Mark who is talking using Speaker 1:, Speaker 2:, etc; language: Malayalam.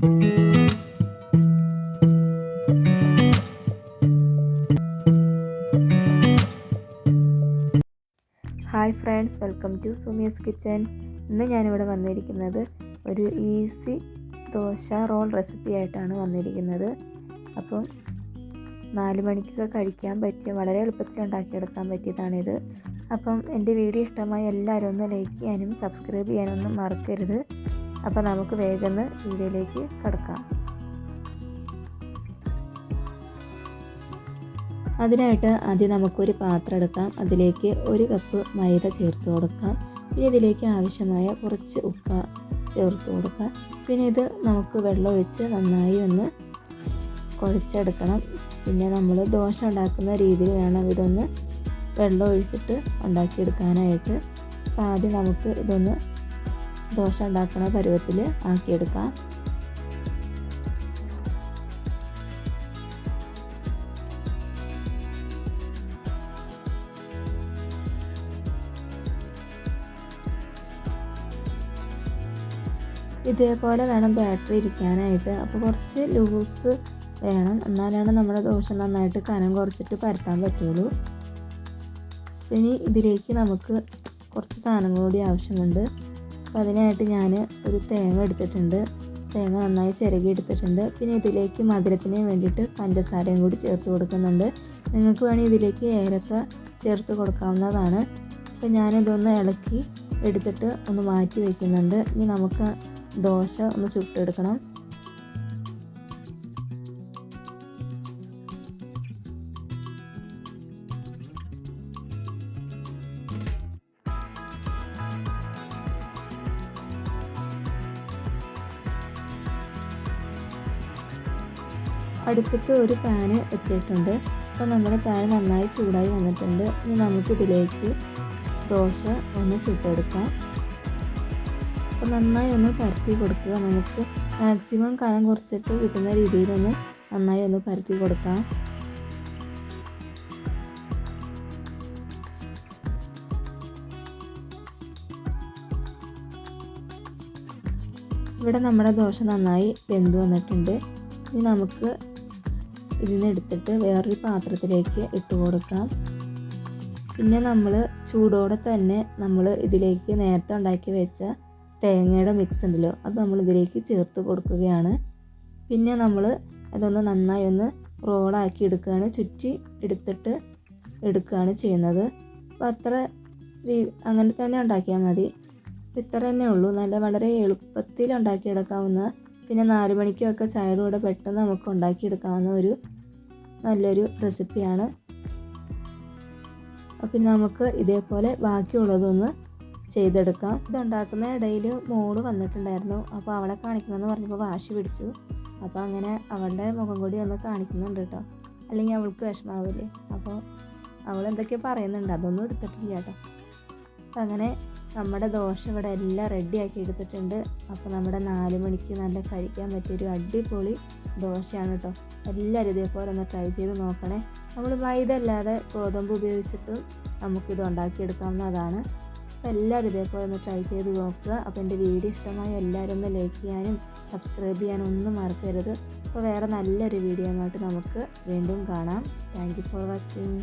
Speaker 1: Hi friends welcome to Sumi's kitchen. ഇന്ന് ഞാനിവിടെ വന്നിരിക്കുന്നത് ഒരു ഈസി ദോശ റോൾ റെസിപ്പി ആയിട്ടാണ് വന്നിരിക്കുന്നത്. അപ്പം നാല് മണിക്കൊക്കെ കഴിക്കാൻ പറ്റിയ വളരെ എളുപ്പത്തിൽ ഉണ്ടാക്കിയെടുക്കാൻ പറ്റിയതാണിത്. അപ്പം എന്റെ വീഡിയോ ഇഷ്ടമായി എല്ലാവരും ഒന്ന് ലൈക്ക് ചെയ്യാനും സബ്സ്ക്രൈബ് ചെയ്യാനൊന്നും മറക്കരുത്. അപ്പോൾ നമുക്ക് വേഗം വീഡിയോയിലേക്ക് കിടക്കാം. അതിനായിട്ട് ആദ്യം നമുക്കൊരു പാത്രം എടുക്കാം. അതിലേക്ക് ഒരു കപ്പ് മൈദ ചേർത്ത് കൊടുക്കാം. പിന്നെ ഇതിലേക്ക് ആവശ്യമായ കുറച്ച് ഉപ്പ് ചേർത്ത് കൊടുക്കാം. പിന്നെ ഇത് നമുക്ക് വെള്ളം ഒഴിച്ച് നന്നായി ഒന്ന് കുഴച്ചെടുക്കണം. പിന്നെ നമ്മൾ ദോശ ഉണ്ടാക്കുന്ന രീതിയിൽ വേണം ഇതൊന്ന് വെള്ളം ഒഴിച്ചിട്ട് ഉണ്ടാക്കിയെടുക്കാനായിട്ട്. അപ്പോൾ ആദ്യം നമുക്ക് ഇതൊന്ന് ദോശ ഉണ്ടാക്കുന്ന പരുവത്തിൽ ആക്കിയെടുക്കാം. ഇതേപോലെ വേണം ബാറ്ററി ഇരിക്കാനായിട്ട്. അപ്പോൾ കുറച്ച് ലൂസ് വേണം. എന്നാലാണ് നമ്മുടെ ദോശ നന്നായിട്ട് കനം കുറച്ചിട്ട് പരത്താൻ പറ്റുള്ളൂ. ഇനി ഇതിലേക്ക് നമുക്ക് കുറച്ച് സാധനങ്ങൾ കൂടി ആവശ്യമുണ്ട്. അപ്പോൾ അതിനായിട്ട് ഞാൻ ഒരു തേങ്ങ എടുത്തിട്ടുണ്ട്. തേങ്ങ നന്നായി ചിരകി എടുത്തിട്ടുണ്ട്. പിന്നെ ഇതിലേക്ക് മധുരത്തിന് വേണ്ടിയിട്ട് പഞ്ചസാരയും കൂടി ചേർത്ത് കൊടുക്കുന്നുണ്ട്. നിങ്ങൾക്ക് വേണമെങ്കിൽ ഇതിലേക്ക് ഏലക്ക ചേർത്ത് കൊടുക്കാവുന്നതാണ്. അപ്പോൾ ഞാനിതൊന്ന് ഇളക്കി എടുത്തിട്ട് ഒന്ന് മാറ്റി വയ്ക്കുന്നുണ്ട് ഇനി നമുക്ക് ദോശ ഒന്ന് ചുട്ടെടുക്കണം. അടുപ്പത്ത് ഒരു പാന് വെച്ചിട്ടുണ്ട്. അപ്പോൾ നമ്മുടെ പാൻ നന്നായി ചൂടായി വന്നിട്ടുണ്ട്. ഇനി നമുക്കിതിലേക്ക് ദോശ ഒന്ന് ചുട്ടെടുക്കാം. അപ്പോൾ നന്നായി ഒന്ന് പരത്തി കൊടുക്കുക. നമുക്ക് മാക്സിമം കനം കുറച്ചിട്ട് കിട്ടുന്ന രീതിയിലൊന്ന് നന്നായി ഒന്ന് പരത്തി കൊടുക്കാം. ഇവിടെ നമ്മുടെ ദോശ നന്നായി വെന്ത് വന്നിട്ടുണ്ട്. ഇനി നമുക്ക് ഇതിൽ എടുത്തിട്ട് വേറൊരു പാത്രത്തിലേക്ക് ഇട്ട് കൊടുക്കാം. പിന്നെ നമ്മൾ ചൂടോടെ തന്നെ നമ്മൾ ഇതിലേക്ക് നേരത്തെ ഉണ്ടാക്കി വെച്ച തേങ്ങയുടെ മിക്സ് ഉണ്ടല്ലോ അത് നമ്മൾ ഇതിലേക്ക് ചേർത്ത് കൊടുക്കുകയാണ്. പിന്നെ നമ്മൾ അതൊന്ന് നന്നായി ഒന്ന് റോളാക്കി എടുക്കുകയാണ് ചുറ്റി എടുത്തിട്ട് എടുക്കുകയാണ് ചെയ്യുന്നത്. അപ്പോൾ അത്ര അങ്ങനെ തന്നെ ഉണ്ടാക്കിയാൽ മതി. ഇത്ര തന്നെ ഉള്ളൂ. നല്ല വളരെ എളുപ്പത്തിൽ ഉണ്ടാക്കിയെടുക്കാവുന്ന പിന്നെ നാല് മണിക്കൊക്കെ ചായയുടെ കൂടെ പെട്ടെന്ന് നമുക്ക് ഉണ്ടാക്കിയെടുക്കാവുന്ന ഒരു നല്ലൊരു റെസിപ്പിയാണ്. അപ്പം നമുക്ക് ഇതേപോലെ ബാക്കിയുള്ളതൊന്ന് ചെയ്തെടുക്കാം. ഇതുണ്ടാക്കുന്ന ഇടയിൽ മോൾ വന്നിട്ടുണ്ടായിരുന്നു. അപ്പോൾ അവളെ കാണിക്കണമെന്ന് പറഞ്ഞപ്പോൾ വാശി പിടിച്ചു. അപ്പോൾ അങ്ങനെ അവളുടെ മുഖം കൂടി ഒന്ന് കാണിക്കുന്നുണ്ട് കേട്ടോ. അല്ലെങ്കിൽ അവൾക്ക് വിഷമാവില്ലേ? അപ്പോൾ അവൾ എന്തൊക്കെയോ പറയുന്നുണ്ട്. അതൊന്നും എടുത്തിട്ടില്ല കേട്ടോ. അങ്ങനെ നമ്മുടെ ദോശ ഇവിടെ എല്ലാം റെഡിയാക്കി എടുത്തിട്ടുണ്ട്. അപ്പോൾ നമ്മുടെ നാല് മണിക്ക് നല്ല കഴിക്കാൻ പറ്റിയൊരു അടിപൊളി ദോശയാണ് കേട്ടോ എല്ലാവരും ഇതേപോലെ ഒന്ന് ട്രൈ ചെയ്ത് നോക്കണേ. നമ്മൾ മൈദ അല്ലാതെ ഗോതമ്പ് ഉപയോഗിച്ചിട്ടും നമുക്കിത് ഉണ്ടാക്കിയെടുക്കാവുന്നതാണ്. അപ്പോൾ എല്ലാവരും ഇതേപോലെ ഒന്ന് ട്രൈ ചെയ്ത് നോക്കുക. അപ്പോൾ എന്റെ വീഡിയോ ഇഷ്ടമായ എല്ലാവരും ഒന്ന് ലൈക്ക് ചെയ്യാനും സബ്സ്ക്രൈബ് ചെയ്യാനും ഒന്നും മറക്കരുത്. അപ്പോൾ വേറെ നല്ലൊരു വീഡിയോ ആയിട്ട് നമുക്ക് വീണ്ടും കാണാം. Thank you for watching